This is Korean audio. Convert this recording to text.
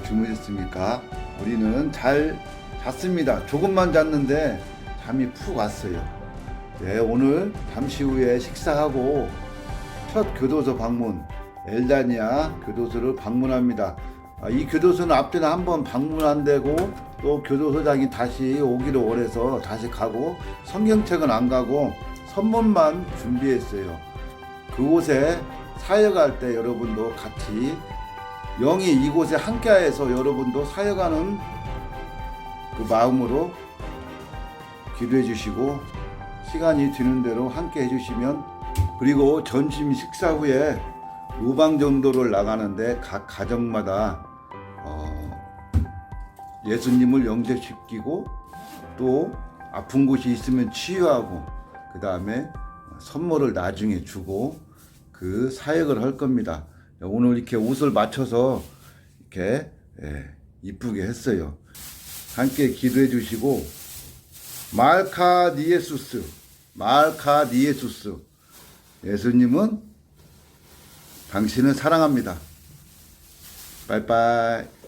잘 주무셨습니까? 우리는 잘 잤습니다. 조금만 잤는데 잠이 푹 왔어요. 네, 오늘 잠시 후에 식사하고 첫 교도소 방문 엘다니아 교도소를 방문합니다. 아, 이 교도소는 앞전에 한번 방문한 데고 또 교도소장이 다시 오기를 원해서 다시 가고 성경책은 안 가고 선문만 준비했어요. 그곳에 사역할 때 여러분도 같이 영이 이곳에 함께해서 여러분도 사역하는 그 마음으로 기도해 주시고 시간이 되는 대로 함께 해주시면 그리고 점심 식사 후에 우방 정도를 나가는데 각 가정마다 어, 예수님을 영접시키고 또 아픈 곳이 있으면 치유하고 그 다음에 선물을 나중에 주고 그 사역을 할 겁니다. 오늘 이렇게 옷을 맞춰서 이렇게 예, 이쁘게 했어요. 함께 기도해 주시고 말카 니에수스 말카 니에수스 예수님은 당신을 사랑합니다. 빠이빠이